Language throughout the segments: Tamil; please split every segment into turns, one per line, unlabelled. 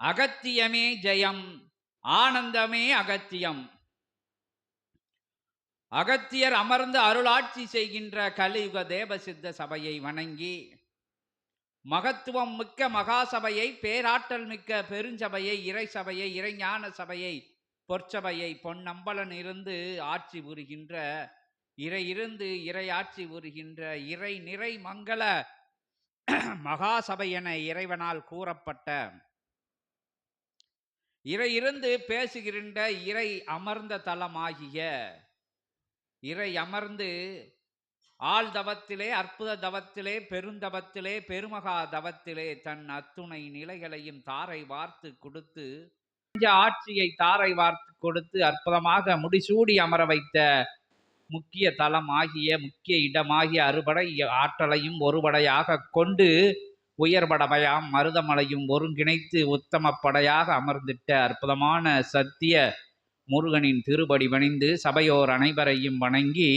அகத்தியமே ஜெயம் ஆனந்தமே அகத்தியம். அகத்தியர் அமர்ந்து அருளாட்சி செய்கின்ற கலியுக தேவசித்த சபையை வணங்கி மகத்துவம் மிக்க மகாசபையை பேராற்றல் மிக்க பெருஞ்சபையை இறை சபையை இறைஞான சபையை பொற்சபையை பொன்னம்பலன் இருந்து ஆட்சி புரிகின்ற இறை இருந்து இறை ஆட்சி புரிகின்ற இறை நிறை மங்கள மகாசபை என இறைவனால் கூறப்பட்ட இறை இருந்து பேசுகின்ற இறை அமர்ந்த தலமாகிய இறை அமர்ந்து ஆள் தவத்திலே அற்புத தவத்திலே பெருந்தவத்திலே பெருமகா தவத்திலே தன் அத்துணை நிலைகளையும் தாரை வார்த்து கொடுத்து ஆட்சியை தாரை வார்த்து கொடுத்து அற்புதமாக முடிசூடி அமர வைத்த முக்கிய தலம் ஆகிய முக்கிய இடமாகிய அறுபடை ஆற்றலையும் ஒருபடையாக கொண்டு உயர்படமையாம் மருதமலையும் ஒருங்கிணைத்து உத்தம படையாக அமர்ந்திட்ட அற்புதமான சத்திய முருகனின் திருபடி வணிந்து சபையோர் அனைவரையும் வணங்கி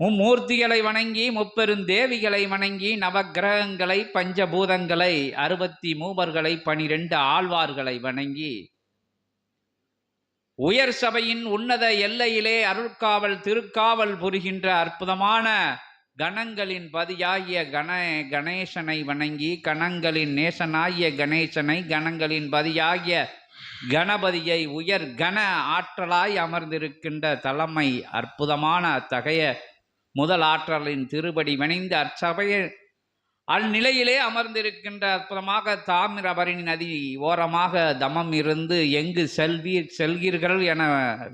மும்மூர்த்திகளை வணங்கி முப்பெருந்தேவிகளை வணங்கி நவக்கிரகங்களை பஞ்சபூதங்களை அறுபத்தி மூவர்களை பனிரெண்டு ஆழ்வார்களை வணங்கி உயர் சபையின் உன்னத எல்லையிலே அருட்காவல் திருக்காவல் புரிகின்ற அற்புதமான கணங்களின் பதியாகிய கண கணேசனை வணங்கி கணங்களின் நேசனாகிய கணேசனை கணங்களின் பதியாகிய கணபதியை உயர் கன ஆற்றலாய் அமர்ந்திருக்கின்ற தலைமை அற்புதமான அத்தகைய முதல் ஆற்றலின் திருபடி வணிந்து அச்சபைய அந்நிலையிலே அமர்ந்திருக்கின்ற அற்புதமாக தாமிரபரணி நதி ஓரமாக தமம் இருந்து எங்கு செல்வீர் செல்கிறீர்கள் என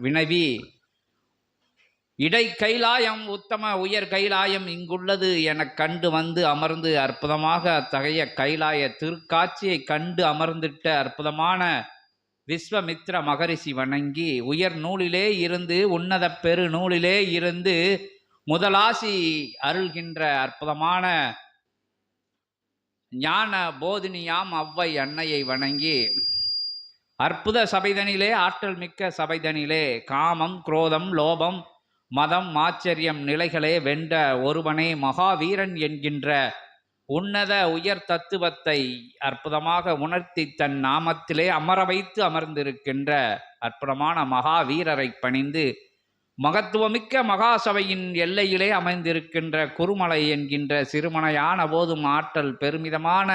வினவி இடை கைலாயம் உத்தம உயர் கைலாயம் இங்குள்ளது எனக் கண்டு வந்து அமர்ந்து அற்புதமாக அத்தகைய கைலாய திருக்காட்சியை கண்டு அமர்ந்திட்ட அற்புதமான விஸ்வமித்ர மகரிஷி வணங்கி உயர் நூலிலே இருந்து உன்னத பெரு நூலிலே இருந்து முதலாசி அருள்கின்ற அற்புதமான ஞான போதினியாம் அவ்வை அன்னையை வணங்கி அற்புத சபைதனிலே ஆற்றல் மிக்க சபைதனிலே காமம் குரோதம் லோபம் மதம் ஆச்சரியம் நிலைகளே வென்ற ஒருவனே மகாவீரன் என்கின்ற உன்னத உயர் தத்துவத்தை அற்புதமாக உணர்த்தி தன் நாமத்திலே அமர வைத்து அமர்ந்திருக்கின்ற அற்புதமான மகாவீரரை பணிந்து மகத்துவமிக்க மகாசபையின் எல்லையிலே அமைந்திருக்கின்ற குருமலை என்கின்ற சிறுமனையான போதும் ஆற்றல் பெருமிதமான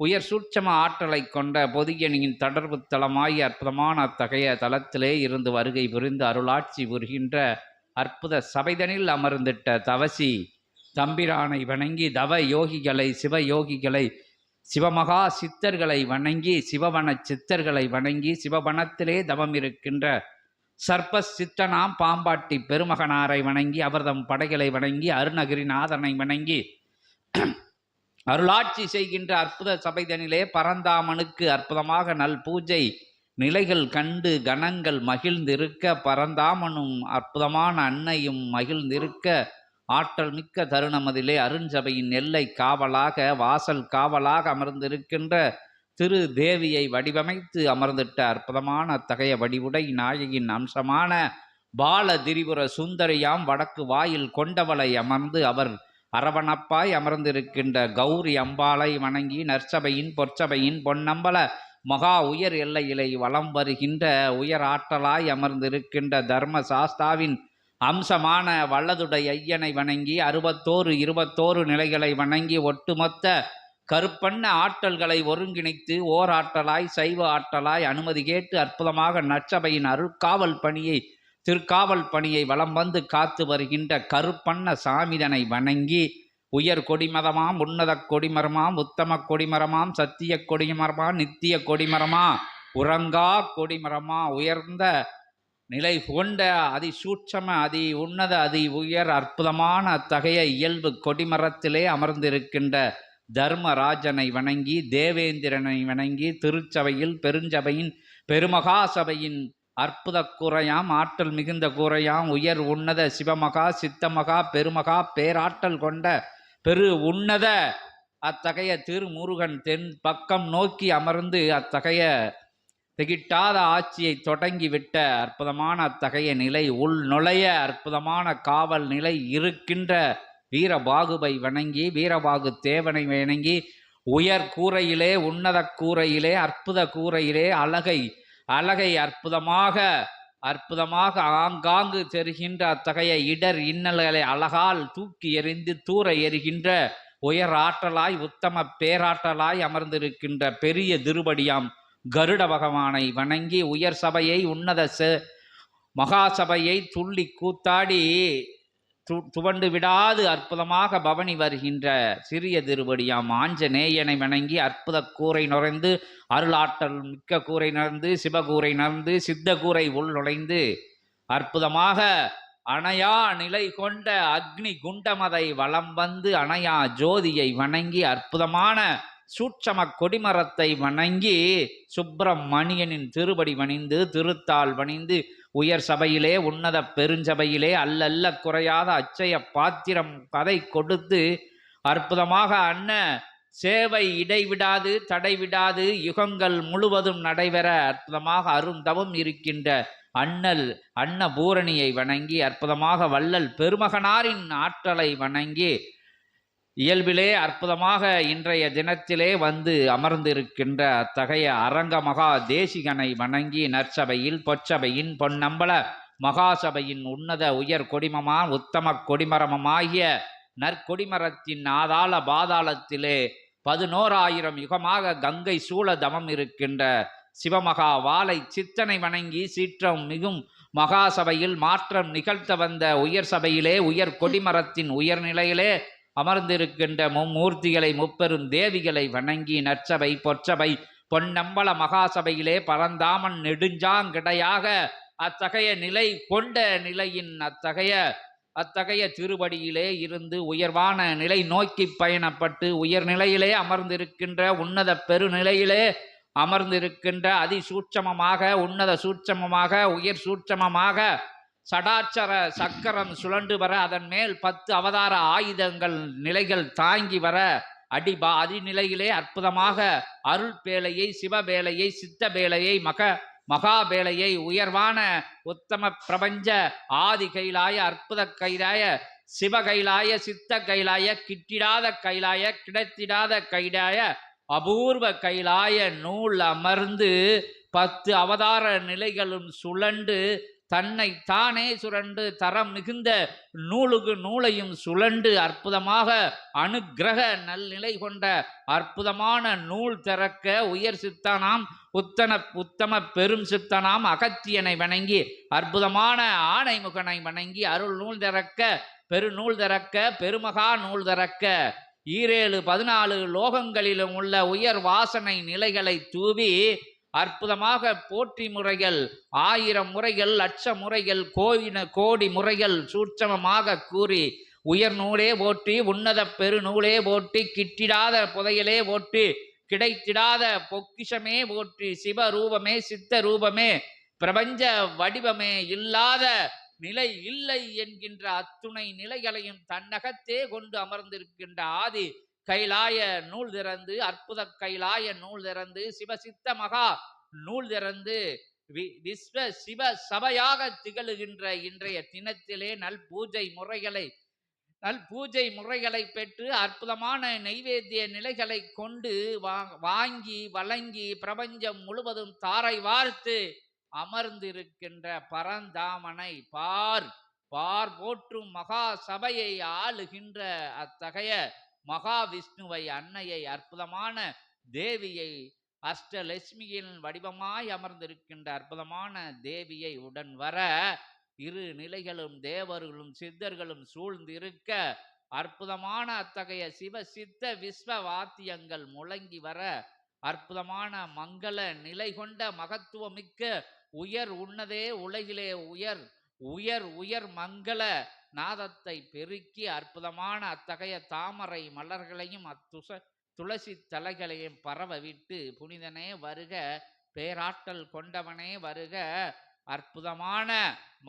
உயர் சூட்சம ஆற்றலை கொண்ட பொதியணியின் தொடர்பு தலமாய் அற்புதமான அத்தகைய தளத்திலே இருந்து வருகை புரிந்து அருளாட்சி புரிகின்ற அற்புத சபைதனில் அமர்ந்திட்ட தவசி தம்பிரானை வணங்கி தவ யோகிகளை சிவ யோகிகளை சிவமகா சித்தர்களை வணங்கி சிவவன சித்தர்களை வணங்கி சிவவனத்திலே தவம் இருக்கின்ற சர்ப்ப சித்தனாம் பாம்பாட்டி பெருமகனாரை வணங்கி அவர்தம் படைகளை வணங்கி அருணகிரிநாதனை வணங்கி அருளாட்சி செய்கின்ற அற்புத சபைதனிலே பரந்தாமனுக்கு அற்புதமாக நல் பூஜை நிலைகள் கண்டு கணங்கள் மகிழ்ந்திருக்க பரந்தாமனும் அற்புதமான அன்னையும் மகிழ்ந்திருக்க ஆற்றல் மிக்க தருணமதிலே அருஞ்சபையின் எல்லை காவலாக வாசல் காவலாக அமர்ந்திருக்கின்ற திரு தேவியை வடிவமைத்து அமர்ந்திட்ட அற்புதமான அத்தகைய வடிவுடை நாயகின் அம்சமான பால திரிபுர சுந்தரியாம் வடக்கு வாயில் கொண்டவளை அமர்ந்து அவர் அரவணப்பாய் அமர்ந்திருக்கின்ற கௌரி அம்பாளை வணங்கி நற்சபையின் பொற்சபையின் பொன்னம்பல மகா உயர் எல்லையிலை வலம் வருகின்ற உயர் ஆற்றலாய் அமர்ந்திருக்கின்ற தர்ம சாஸ்தாவின் அம்சமான வல்லதுடைய ஐயனை வணங்கி அறுபத்தோரு இருபத்தோரு நிலைகளை வணங்கி ஒட்டுமொத்த கருப்பண்ண ஆற்றல்களை ஒருங்கிணைத்து ஓர் ஆற்றலாய் சைவ ஆற்றலாய் அனுமதி கேட்டு அற்புதமாக நச்சபையின் அருட்காவல் பணியை திருக்காவல் பணியை வலம் வந்து காத்து வருகின்ற கருப்பண்ண சாமிதனை வணங்கி உயர் கொடிமதமாம் உன்னத கொடிமரமாம் உத்தம கொடிமரமாம் சத்திய கொடிமரமாம் நித்திய கொடிமரமா உறங்கா கொடிமரமா உயர்ந்த நிலை கொண்ட அதி சூட்சம அதி உன்னத அதி உயர் அற்புதமான அத்தகைய இயல்பு கொடிமரத்திலே அமர்ந்திருக்கின்ற தர்மராஜனை வணங்கி தேவேந்திரனை வணங்கி திருச்சபையில் பெருஞ்சபையின் பெருமகா சபையின் அற்புத கூரையாம் ஆற்றல் மிகுந்த கூரையாம் உயர் உன்னத சிவமகா சித்தமகா பெருமகா பேராற்றல் கொண்ட பெரு உன்னத அத்தகைய திருமுருகன் தென் பக்கம் நோக்கி அமர்ந்து அத்தகைய திகிட்டாத ஆட்சியை தொடங்கிவிட்ட அற்புதமான அத்தகைய நிலை உள் நுழைய அற்புதமான காவல் நிலை இருக்கின்ற வீரபாகுவை வணங்கி வீரபாகு தேவனை வணங்கி உயர் கூரையிலே உன்னத கூரையிலே அற்புத கூரையிலே அழகை அழகை அற்புதமாக அற்புதமாக ஆங்காங்கு தெரிகின்ற அத்தகைய இடர் இன்னல்களை அழகால் தூக்கி எறிந்து தூர எறிகின்ற உயர் ஆற்றலாய் உத்தம பேராற்றலாய் அமர்ந்திருக்கின்ற பெரிய திருபடியாம் கருட பகவானை வணங்கி உயர் சபையை உன்னத செ- மகாசபையை துள்ளி கூத்தாடி துவண்டு விடாது அற்புதமாக பவனி வருகின்ற சிறிய திருவடியாம் ஆஞ்சநேயனை வணங்கி அற்புத கூரை நுழைந்து அருளாற்றல் மிக்க கூரை நுழைந்து சிவகூரை நுழைந்து சித்த கூரை உள் நுழைந்து அற்புதமாக அணையா நிலை கொண்ட அக்னி குண்டமதை வலம் வந்து அணையா ஜோதியை வணங்கி அற்புதமான சூட்சம கொடிமரத்தை வணங்கி சுப்பிரமணியனின் திருபடி வணிந்து திருத்தால் வணிந்து உயர் சபையிலே உன்னத பெருஞ்சபையிலே அல்லல்ல குறையாத அச்சய பாத்திரம் கதை கொடுத்து அற்புதமாக அன்ன சேவை இடைவிடாது தடைவிடாது யுகங்கள் முழுவதும் நடைபெற அற்புதமாக அருந்தவம் இருக்கின்ற அண்ணல் அன்னபூரணியை வணங்கி அற்புதமாக வள்ளல் பெருமகனாரின் ஆற்றலை வணங்கி இயல்பிலே அற்புதமாக இன்றைய தினத்திலே வந்து அமர்ந்திருக்கின்ற அத்தகைய அரங்க மகா தேசிகனை வணங்கி நற்சபையில் பொற்சபையின் பொன்னம்பல மகாசபையின் உன்னத உயர் கொடிமமா உத்தம கொடிமரமமாகிய நற்கொடிமரத்தின் ஆதாள பாதாளத்திலே பதினோராயிரம் யுகமாக கங்கை சூழ தமம் இருக்கின்ற சிவமகா வாளை சித்தனை வணங்கி சீற்றம் மிகும் மகாசபையில் மாற்றம் நிகழ்த்த வந்த உயர் சபையிலே உயர் கொடிமரத்தின் உயர்நிலையிலே அமர்ந்திருக்கின்ற மும்மூர்த்திகளை முப்பெரும் தேவிகளை வணங்கி நற்சபை பொற்சபை பொன்னம்பல மகாசபையிலே பரந்தாமன் நெடுஞ்சாங்கிடையாக அத்தகைய நிலை கொண்ட நிலையின் அத்தகைய அத்தகைய திருவடியிலே இருந்து உயர்வான நிலை நோக்கி பயணப்பட்டு உயர்நிலையிலே அமர்ந்திருக்கின்ற உன்னத பெருநிலையிலே அமர்ந்திருக்கின்ற அதிசூட்சமமாக உன்னத சூட்சமமாக உயர் சூட்சமமாக சடாச்சர சக்கரம் சுழண்டு வர அதன் மேல் பத்து அவதார ஆயுதங்கள் நிலைகள் தாங்கி வர அடிபா அதிநிலையிலே அற்புதமாக அருள் பேழையை சிவபேலையை சித்த பேழையை மக மகாபேலையை உயர்வான உத்தம பிரபஞ்ச ஆதி கைலாய அற்புத கைலாய சிவ கைலாய சித்த கைலாய கிட்டிடாத கைலாய கிடைத்திடாத கைலாய அபூர்வ கைலாய நூல் அமர்ந்து பத்து அவதார நிலைகளும் சுழண்டு தன்னை தானே சுரண்டு தரம் மிகுந்த நூலுக்கு நூலையும் சுழண்டு அற்புதமாக அனுக்கிரக நல்நிலை கொண்ட அற்புதமான நூல் திறக்க உயர் சித்தனாம் உத்தன உத்தம பெரும் சித்தனாம் அகத்தியனை வணங்கி அற்புதமான ஆணைமுகனை வணங்கி அருள் நூல் திறக்க பெருநூல் திறக்க பெருமகா நூல் திறக்க ஈரேழு பதினாலு லோகங்களிலும் உள்ள உயர் வாசனை நிலைகளை தூவி அற்புதமாக போற்றி முறைகள் ஆயிரம் முறைகள் லட்ச முறைகள் கோயின கோடி முறைகள் சூட்சமமாக கூறி உயர் நூலே போற்றி உன்னத பெருநூலே போற்றி கிட்டிடாத புதையலே போற்றி கிடைத்திடாத பொக்கிஷமே போற்றி சிவரூபமே சித்த ரூபமே பிரபஞ்ச வடிவமே இல்லாத நிலை இல்லை என்கின்ற அத்துணை நிலைகளையும் தன்னகத்தே கொண்டு அமர்ந்திருக்கின்ற ஆதி கைலாய நூல் திறந்து அற்புத கைலாய நூல் திறந்து சிவசித்த மகா நூல் திறந்து வி- விஸ்வ சிவ சபையாக திகழுகின்ற இன்றைய தினத்திலே நல் பூஜை முறைகளை நல் பூஜை முறைகளை பெற்று அற்புதமான நைவேத்திய நிலைகளை கொண்டு வா- வாங்கி வழங்கி பிரபஞ்சம் முழுவதும் தாரை வார்த்து அமர்ந்திருக்கின்ற பரந்தாமனை பார் பார் போற்றும் மகா சபையை ஆளுகின்ற அத்தகைய மகாவிஷ்ணுவை அன்னையை அற்புதமான தேவியை அஷ்டலட்சுமியின் வடிவமாய் அமர்ந்திருக்கின்ற அற்புதமான தேவியை உடன் வர இரு நிலைகளும் தேவர்களும் சித்தர்களும் சூழ்ந்திருக்க அற்புதமான அத்தகைய சிவ சித்த விஸ்வ வாத்தியங்கள் முழங்கி வர அற்புதமான மங்கள நிலை கொண்ட மகத்துவமிக்க உயர் உன்னதே உலகிலே உயர் உயர் உயர் மங்கள நாதத்தை பெருக்கி அற்புதமான அத்தகைய தாமரை மலர்களையும் அத்துச துளசி தலைகளையும் பரவ விட்டு புனிதனே வருக பேராற்றல் கொண்டவனே வருக அற்புதமான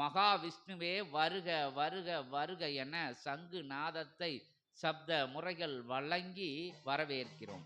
மகாவிஷ்ணுவே வருக வருக வருக என சங்கு நாதத்தை சப்த முறைகள் வழங்கி வரவேற்கிறோம்.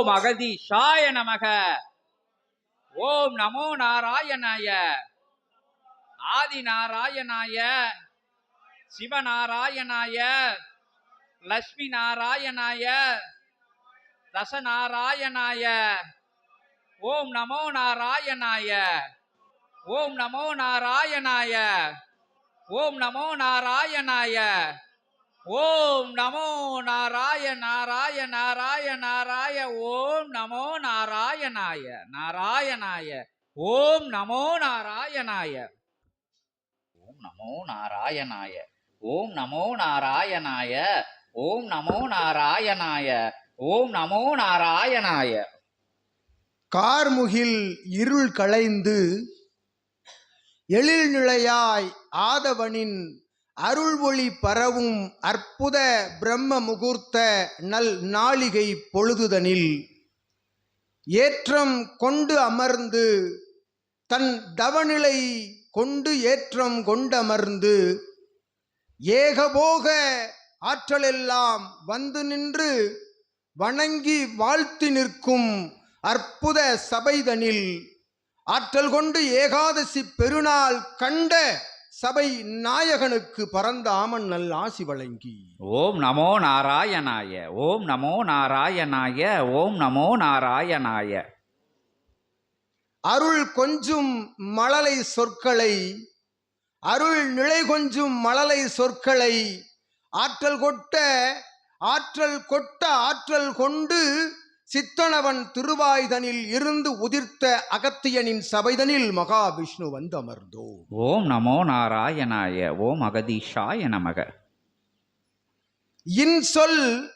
ஓம் அகதீஷாய நமக. ஓம் நமோ நாராயணாய. ஆதி நாராயணாய சிவநாராயணாய. லட்சுமி நாராயணாய தசநாராயணாய. ஓம் நமோ நாராயணாய. ஓம் நமோ நாராயணாய. ஓம் நமோ நாராயணாய. ஓம் நமோ நாராய நாராய நாராய நாராய ஓம் நமோ நாராயணாய நாராயணாய ஓம் நமோ நாராயணாய. ஓம் நமோ நாராயணாய ஓம் நமோ நாராயணாய ஓம் நமோ நாராயணாய ஓம் நமோ நாராயணாய.
கார்முகில் இருள் களைந்து எழில் நிலையாய் ஆதவனின் அருள்மொழி பரவும் அற்புத பிரம்ம முகூர்த்த நல் நாளிகை பொழுதுதனில் ஏற்றம் கொண்டு அமர்ந்து தன் தவநிலை கொண்டு ஏற்றம் கொண்டமர்ந்து ஏகபோக ஆற்றலெல்லாம் வந்து நின்று வணங்கி வாழ்த்தி நிற்கும் அற்புத சபைதனில் ஆற்றல் கொண்டு ஏகாதசி பெருநாள் கண்ட சபை நாயகனுக்கு பரந்த ஆமன் நல் ஆசி வழங்கி.
ஓம் நமோ நாராயணாய ஓம் நமோ நாராயணாய ஓம் நமோ நாராயணாய.
அருள் கொஞ்சும் மழலை சொற்களை அருள் நிலை கொஞ்சும் மழலை சொற்களை ஆற்றல் கொட்ட ஆற்றல் கொட்ட ஆற்றல் கொண்டு சித்தனவன் திருவாய்தனில் இருந்து உதிர்த்த அகத்தியனின் சபைதனில் மகாவிஷ்ணு வந்து அமர்ந்தோம்
ஓம் நமோ நாராயணாய ஓம் அகதீஷாய நமக.
இன்சொல்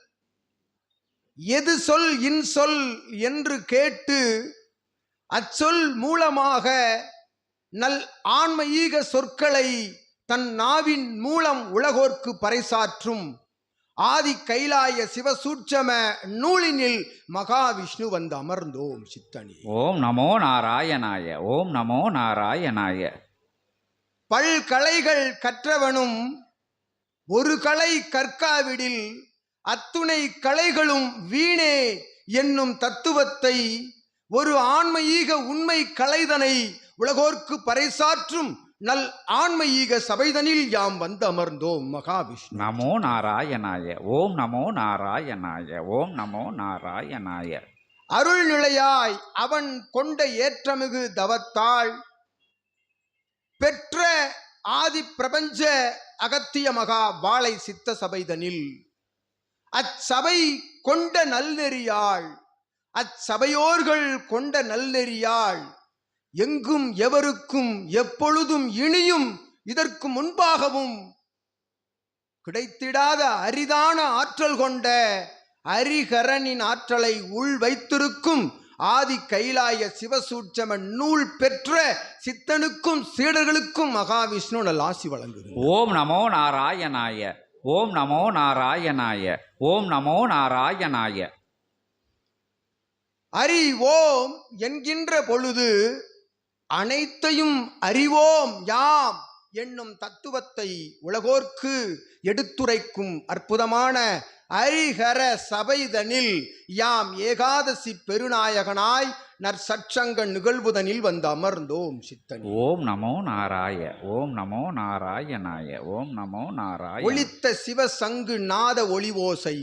எது சொல் இன்சொல் என்று கேட்டு அச்சொல் மூலமாக நல் ஆன்மீக சொற்களை தன் நாவின் மூலம் உலகோர்க்கு பறைசாற்றும் ஆதி கைலாய சிவசூட்சம நூலினில் மகாவிஷ்ணு வந்து அமர்ந்தோம் சித்தனி.
ஓம் நமோ நாராயணாய ஓம் நமோ நாராயணாய.
பல்கலைகள் கற்றவனும் ஒரு கலை கற்காவிடில் அத்துணை கலைகளும் வீணே என்னும் தத்துவத்தை ஒரு ஆன்மீக உண்மை கலைதனை உலகோர்க்கு பறைசாற்றும் நல் ஆன்மீக சபைதனில் யாம் வந்து அமர்ந்தோம் மகாவிஷ்ணு.
நமோ நாராயணாய ஓம் நமோ நாராயணாய ஓம் நமோ நாராயணாய.
அருள் நிலையாய் அவன் கொண்ட ஏற்றமிகு தவத்தாள் பெற்ற ஆதி பிரபஞ்ச அகத்திய மகா வாழை சித்த சபைதனில். அச்சபை கொண்ட நல்நெறியாள் அச்சபையோர்கள் கொண்ட நல்நெறியாள் எங்கும் எவருக்கும் எப்பொழுதும் இனியும் இதற்கு முன்பாகவும் கிடைத்திடாத அரிதான ஆற்றல் கொண்ட அரிகரனின் ஆற்றலை உள் வைத்திருக்கும் ஆதி கைலாய சிவசூட்சம நூல் பெற்ற சித்தனுக்கும் சீடர்களுக்கும் மகாவிஷ்ணு நல் ஆசி வழங்குகிறார்.
ஓம் நமோ நாராயணாய ஓம் நமோ நாராயணாய ஓம் நமோ நாராயணாய.
அறிவோம் என்கின்ற பொழுது அனைத்தையும் அறிவோம் யாம் என்னும் தத்துவத்தை உலகோர்க்கு எடுத்துரைக்கும் அற்புதமான அரிகர சபைதனில் யாம் ஏகாதசி பெருநாயகனாய் நற்சற்றங்க நிகழ்வுதனில் வந்து அமர்ந்தோம் சித்தனி.
ஓம் நமோ நாராய ஓம் நமோ நாராயணாய ஓம் நமோ நாராய
ஒளித்த சிவசங்கு நாத ஒளி ஓசை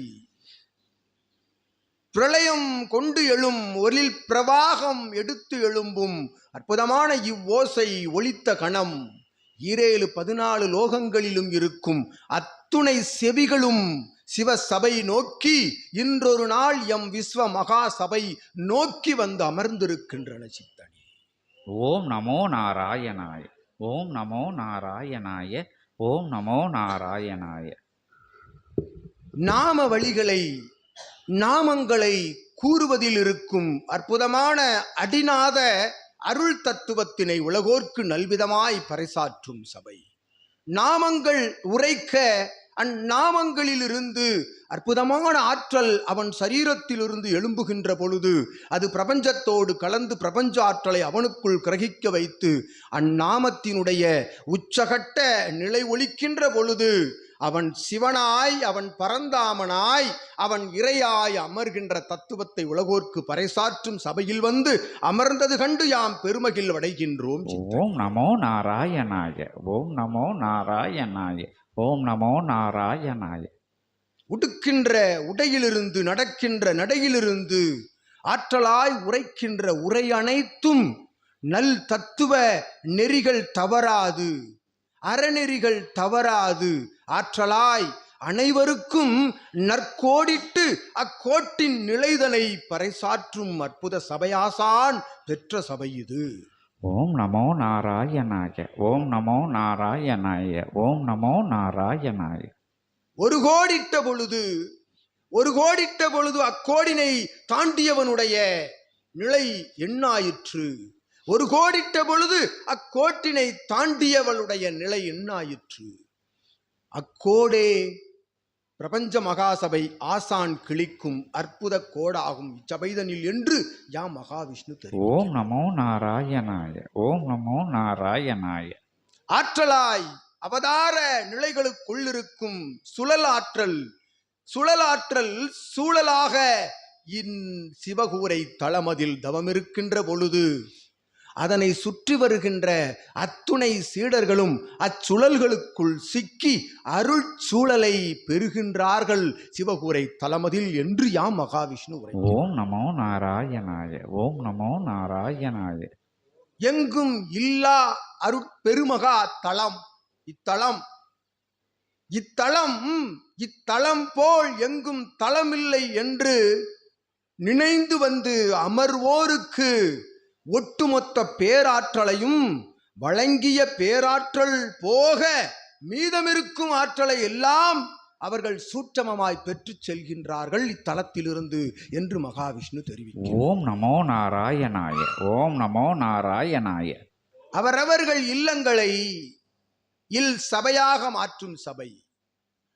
பிரளயம் கொண்டு எழும் ஒளில் பிரவாகம் எடுத்து எழும்பும் அற்புதமான இவ்வோசை ஒளித்த கணம். ஈரேழு பதினாலு லோகங்களிலும் இருக்கும் அத்துணை செவிகளும் சிவ சபை நோக்கி இன்றொரு நாள் எம் விஸ்வ மகா சபை நோக்கி வந்து அமர்ந்திருக்கின்றன சித்தனி.
ஓம் நமோ நாராயணாய ஓம் நமோ நாராயணாய ஓம் நமோ நாராயணாய.
நாம வழிகளை நாமங்களை கூறுவதில் இருக்கும் அற்புதமான அடிநாத அருள் தத்துவத்தினை உலகோர்க்கு நல்விதமாய் பறைசாற்றும் சபை. நாமங்கள் உரைக்க அந்நாமங்களிலிருந்து அற்புதமான ஆற்றல் அவன் சரீரத்திலிருந்து எழும்புகின்ற பொழுது அது பிரபஞ்சத்தோடு கலந்து பிரபஞ்ச ஆற்றலை அவனுக்குள் கிரகிக்க வைத்து அந்நாமத்தினுடைய உச்சகட்ட நிலை ஒலிக்கின்ற பொழுது அவன் சிவனாய் அவன் பரந்தாமனாய் அவன் இறையாய் அமர்கின்ற தத்துவத்தை உலகோர்க்கு பறைசாற்றும் சபையில் வந்து அமர்ந்தது கண்டு யாம் பெருமகிழ் அடைகின்றோம்
ஓம் நமோ நாராயணாய ஓம் நமோ நாராயணாய ஓம் நமோ நாராயணாய.
உடுக்கின்ற உடையிலிருந்து நடக்கின்ற நடையிலிருந்து ஆற்றலாய் உரைக்கின்ற உரை அனைத்தும் நல் தத்துவ நெறிகள் தவறாது அறநெறிகள் தவறாது ஆற்றலாய் அனைவருக்கும் நற்கோடிட்டு அக்கோட்டின் நிலைதனை பறைசாற்றும் அற்புத சபையாசான் பெற்ற சபை இது.
ஓம் நமோ நாராயணாய ஓம் நமோ நாராயணாய ஓம் நமோ நாராயணாய.
ஒரு கோடிட்ட பொழுது ஒரு கோடிட்ட பொழுது அக்கோடினை தாண்டியவனுடைய நிலை எண்ணாயிற்று ஒரு கோடிட்ட பொழுது அக்கோட்டினை தாண்டியவளுடைய நிலை எண்ணாயிற்று அக்கோடே பிரபஞ்ச மகாசபை ஆசான் கிளிக்கும் அற்புத கோடாகும் இச்சபைதனில் என்று யாம் மகாவிஷ்ணு
ஓம் நமோ நாராயணாய ஓம் நமோ நாராயணாய.
ஆற்றலாய் அவதார நிலைகளுக்குள் இருக்கும் சுழல் ஆற்றல் சுழலாற்றல் சூழலாக இன் சிவகூரை தளமதில் தவமிருக்கின்ற பொழுது அதனை சுற்றி வருகின்ற அத்துணை சீடர்களும் அச்சுழல்களுக்குள் சிக்கி அருள் சூழலை பெறுகின்றார்கள் சிவகூரை தளமதில் என்று யாம் மகாவிஷ்ணு உரை
ஓம் நமோ நாராயணாய ஓம் நமோ நாராயணாய.
எங்கும் இல்லா அருட்பெருமகா தளம் இத்தலம் இத்தலம் இத்தலம் போல் எங்கும் தளமில்லை என்று நினைந்து வந்து அமர்வோருக்கு ஒட்டுமொத்த பேராற்றலையும் வழங்கிய பேராற்றல் போக மீதமிருக்கும் ஆற்றலை எல்லாம் அவர்கள் சூட்சமமாய் பெற்றுச் செல்கின்றார்கள் இத்தலத்திலிருந்து என்று மகாவிஷ்ணு தெரிவிக்கிறார்.
ஓம் நமோ நாராயணாய ஓம் நமோ நாராயணாய.
அவரவர்கள் இல்லங்களை இல் சபையாக மாற்றும் சபை.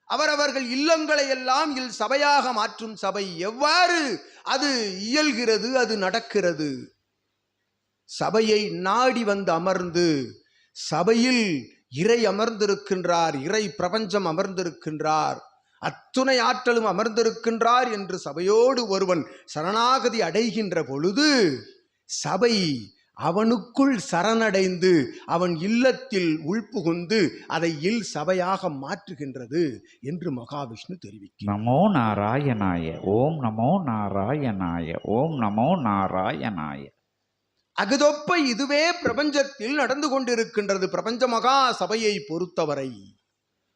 அவரவர்கள் இல்லங்களை எல்லாம் இல் சபையாக மாற்றும் சபை. எவ்வாறு? அது இயல்கிறது அது நடக்கிறது. சபையை நாடி வந்து அமர்ந்து சபையில் இறை அமர்ந்திருக்கின்றார் இறை பிரபஞ்சம் அமர்ந்திருக்கின்றார் அத்துணை ஆற்றலும் அமர்ந்திருக்கின்றார் என்று சபையோடு ஒருவன் சரணாகதி அடைகின்ற பொழுது சபை அவனுக்குள் சரணடைந்து அவன் இல்லத்தில் உள்புகுந்து அதை இல் சபையாக மாற்றுகின்றது என்று மகாவிஷ்ணு தெரிவிக்கும்
நமோ நாராயணாய ஓம் நமோ நாராயணாய ஓம் நமோ நாராயணாய.
அகுதொப்ப இதுவே பிரபஞ்சத்தில் நடந்து கொண்டிருக்கின்றது பிரபஞ்ச மகா சபையை பொறுத்தவரை.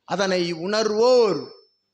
அதனை உணர்வோர்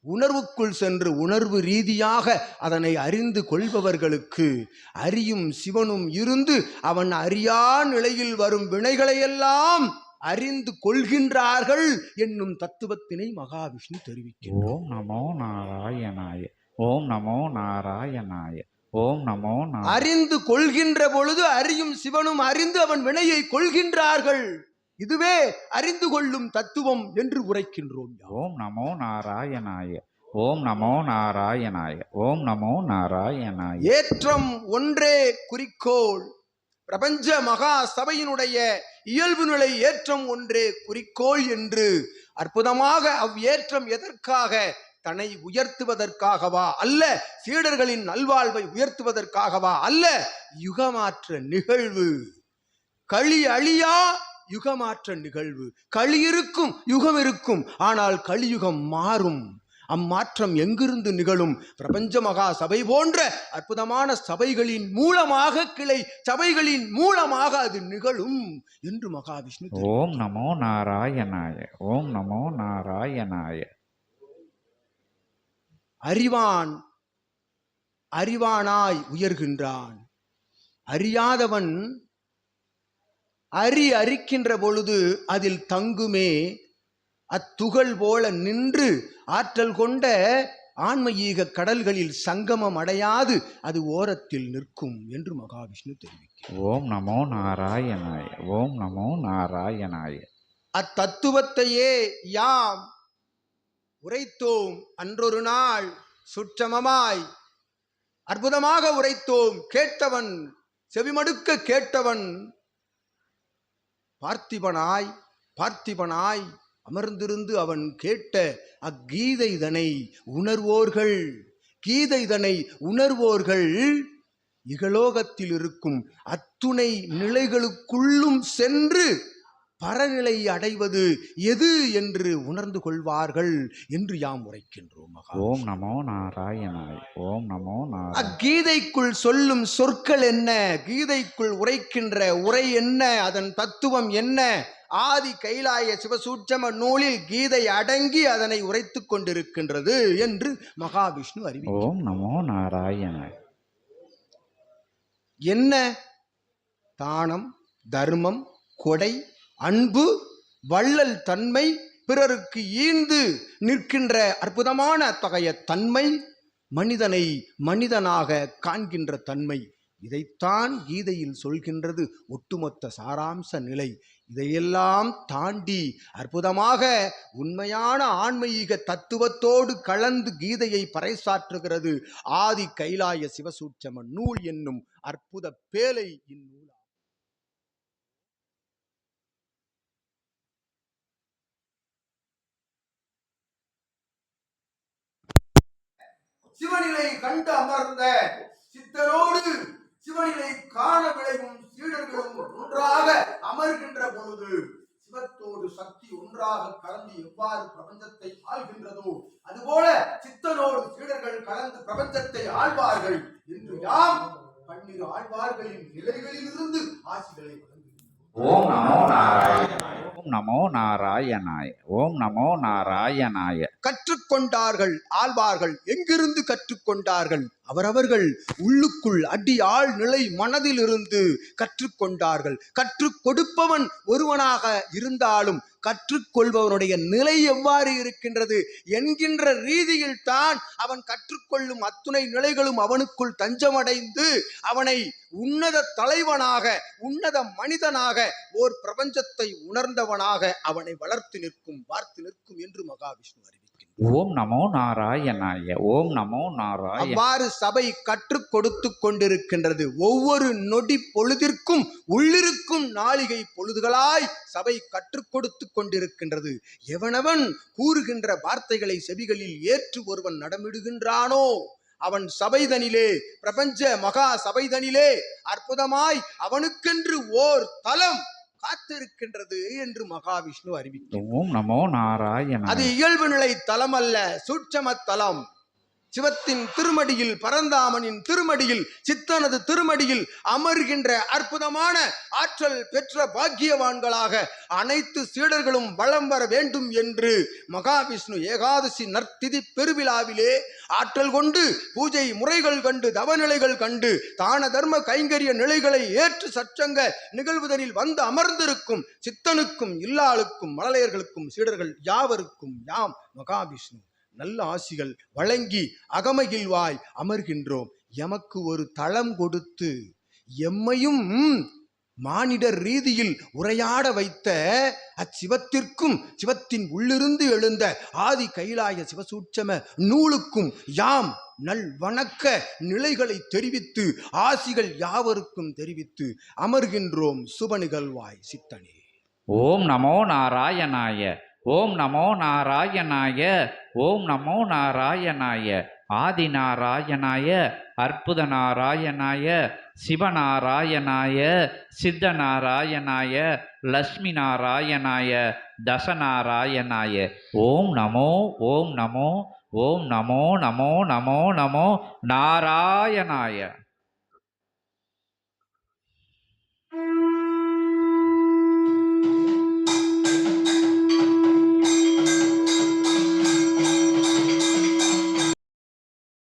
உணர்வுக்குள் சென்று உணர்வு ரீதியாக அதனை அறிந்து கொள்பவர்களுக்கு அறியும் சிவனும் இருந்து அவன் அறியா நிலையில் வரும் வினைகளையெல்லாம் அறிந்து கொள்கின்றார்கள் என்னும் தத்துவத்தினை மகாவிஷ்ணு தெரிவிக்கிறார்
ஓம் நமோ நாராயணாய ஓம் நமோ நாராயணாய. ஓம் நமோ
அறிந்து கொள்கின்ற பொழுது அறியும் சிவனும் அறிந்து அவன் வினையை கொள்கின்றார்கள். இதுவே அறிந்து கொள்ளும் தத்துவம் என்று உரைக்கின்றோம்.
ஓம் நமோ நாராயணாய. ஓம் நமோ நாராயணாய. ஓம் நமோ நாராயணாய.
ஏற்றம் ஒன்றே குறிக்கோள். பிரபஞ்ச மகா சபையினுடைய இயல்பு நிலை ஏற்றம் ஒன்றே குறிக்கோள் என்று அற்புதமாக அவ்வேற்றம் எதற்காக? தன்னை உயர்த்துவதற்காகவா? அல்ல சீடர்களின் நல்வாழ்வை உயர்த்துவதற்காகவா அல்ல யுகமாற்ற நிகழ்வு. களி அழியா யுகமாற்ற நிகழ்வு. களி இருக்கும் யுகம் இருக்கும். ஆனால் கலியுகம் மாறும். அம்மாற்றம் எங்கிருந்து நிகழும்? பிரபஞ்ச மகா சபை போன்ற அற்புதமான சபைகளின் மூலமாக கிளை சபைகளின் மூலமாக அது நிகழும் என்று மகாவிஷ்ணு.
ஓம் நமோ நாராயணாய ஓம் நமோ நாராயணாய.
அறிவான் அறிவானாய் உயர்கின்றான். அறியாதவன் அறி அறிக்கின்ற பொழுது அதில் தங்குமே. அத்துகள் போல நின்று ஆற்றல் கொண்ட ஆன்மீக கடல்களில் சங்கமம் அடையாது. அது ஓரத்தில் நிற்கும் என்று மகாவிஷ்ணு தெரிவிக்கிறார்.
ஓம் நமோ நாராயணாய ஓம் நமோ நாராயணாய.
அத்தத்துவத்தையே யாம் உரைத்தோம் அன்றொரு நாள் சுற்றமமாய் அற்புதமாக உரைத்தோம். கேட்டவன் செவிமடுக்க கேட்டவன் பார்த்திபனாய் பார்த்திபனாய் அமர்ந்திருந்து அவன் கேட்ட அக்கீதைதனை உணர்வோர்கள் கீதைதனை உணர்வோர்கள் இகலோகத்தில் இருக்கும் அத்துணை நிலைகளுக்குள்ளும் சென்று பரநிலை அடைவது எது என்று உணர்ந்து கொள்வார்கள் என்று யாம் உரைக்கின்றோம்
ஓம் நமோ நாராயணாய் ஓம் நமோ
அக்கீதைக்குள் சொல்லும் சொற்கள் என்ன? கீதைக்குள் உரைக்கின்ற உரை என்ன? அதன் தத்துவம் என்ன? ஆதி கைலாய சிவசூட்சம நூலில் கீதை அடங்கி அதனை உரைத்துக் கொண்டிருக்கின்றது என்று மகாவிஷ்ணு அறிவி
ஓம் நமோ நாராயணாய்.
என்ன? தானம் தர்மம் கொடை அன்பு வள்ளல் தன்மை பிறருக்கு ஈந்து நிற்கின்ற அற்புதமான அத்தகைய தன்மை மனிதனை மனிதனாக காண்கின்ற தன்மை. இதைத்தான் கீதையில் சொல்கின்றது ஒட்டுமொத்த சாராம்ச நிலை. இதையெல்லாம் தாண்டி அற்புதமாக உண்மையான ஆன்மீக தத்துவத்தோடு கலந்து கீதையை பறைசாற்றுகிறது ஆதி கைலாய சிவசூட்சம நூல் என்னும் அற்புத பேலை இந்நூல் சிவனிலை கண்டு அமர்ந்த சித்தரோடு சிவனிலை காண விளையும் சீடர்களும் ஒன்றாக அமர்கின்ற பொழுது சிவத்தோடு சக்தி ஒன்றாக கலந்து எவ்வாறு பிரபஞ்சத்தை ஆள்கின்றதோ அதுபோல சித்தனோடு சீடர்கள் கலந்து பிரபஞ்சத்தை ஆழ்வார்கள் என்று யாம் பன்னிரு ஆழ்வார்களின் நிலைகளிலிருந்து ஆசிகளை
ஓம் நமோ நாராயணாய். ஓம் நமோ நாராயணாய். ஓம் நமோ நாராயணாய.
கற்றுக்கொண்டார்கள் ஆழ்வார்கள் எங்கிருந்து கற்றுக்கொண்டார்கள்? அவரவர்கள் உள்ளுக்குள் அடி ஆழ் நிலை மனதிலிருந்து கற்றுக்கொண்டார்கள். கற்றுக் கொடுப்பவன் ஒருவனாக இருந்தாலும் கற்றுக்கொள்பவனுடைய நிலை எவ்வாறு இருக்கின்றது என்கின்ற ரீதியில் தான் அவன் கற்றுக்கொள்ளும் அத்துணை நிலைகளும் அவனுக்குள் தஞ்சமடைந்து அவனை உன்னத தலைவனாக உன்னத மனிதனாக ஓர் பிரபஞ்சத்தை உணர்ந்தவனாக அவனை வளர்த்து நிற்கும் வார்த்து நிற்கும் என்று மகாவிஷ்ணு அறிவிக்கின்றார்
ஓம் நமோ நாராயணாய ஓம் நமோ நாராயண
அவ்வாறு சபை கற்றுக் கொடுத்து கொண்டிருக்கின்றது. ஒவ்வொரு நொடி பொழுதிற்கும் உள்ளிருக்கும் நாளிகை பொழுதுகளாய் சபை கற்றுக் கொடுத்து கொண்டிருக்கின்றது. எவனவன் கூறுகின்ற வார்த்தைகளை செவிகளில் ஏற்று ஒருவன் நடமிடுகின்றானோ அவன் சபைதனிலே பிரபஞ்ச மகா சபைதனிலே அற்புதமாய் அவனுக்கென்று ஓர் தலம் காத்திருக்கின்றது என்று மகாவிஷ்ணு அறிவித்தார்
ஓம் நமோ நாராயணாய
அது இயல்பு நிலை தலம் அல்ல சூட்சம தலம். சிவத்தின் திருமடியில் பரந்தாமனின் திருமடியில் சித்தனது திருமடியில் அமர்கின்ற அற்புதமான ஆற்றல் பெற்ற பாக்கியவான்களாக அனைத்து சீடர்களும் வளம் வர வேண்டும் என்று மகாவிஷ்ணு ஏகாதசி நற்திதி பெருவிழாவிலே ஆற்றல் கொண்டு பூஜை முறைகள் கண்டு தவநிலைகள் கண்டு தான தர்ம கைங்கரிய நிலைகளை ஏற்று சச்சங்க நிகழ்வுதனில் வந்து அமர்ந்திருக்கும் சித்தனுக்கும் இல்லாளுக்கும் மழலையர்களுக்கும் சீடர்கள் யாவருக்கும் யாம் மகாவிஷ்ணு. நல்ல ஆசிகள் வழங்கி அகமகிழ்வாய் அமர்கின்றோம். எமக்கு ஒரு தளம் கொடுத்து எம்மையும் மானிடர் ரீதியில் உரையாட வைத்த அச்சிவத்திற்கும் சிவத்தின் உள்ளிருந்து எழுந்த ஆதி கைலாய சிவசூட்சம நூலுக்கும் யாம் நல் வணக்க நிலைகளை தெரிவித்து ஆசிகள் யாவருக்கும் தெரிவித்து அமர்கின்றோம். சுப நிகழ்வாய் சித்தனே.
ஓம் நமோ நாராயணாய. ஓம் நமோ நாராயணாய ஓம் நமோ நாராயணாய ஆதி நாராயணாய அற்புத நாராயணாய சிவநாராயணாய சித்த நாராயணாய லக்ஷ்மி நாராயணாய தசநாராயணாய. ஓம் நமோ ஓம் நமோ ஓம் நமோ நமோ நமோ நமோ நாராயணாய.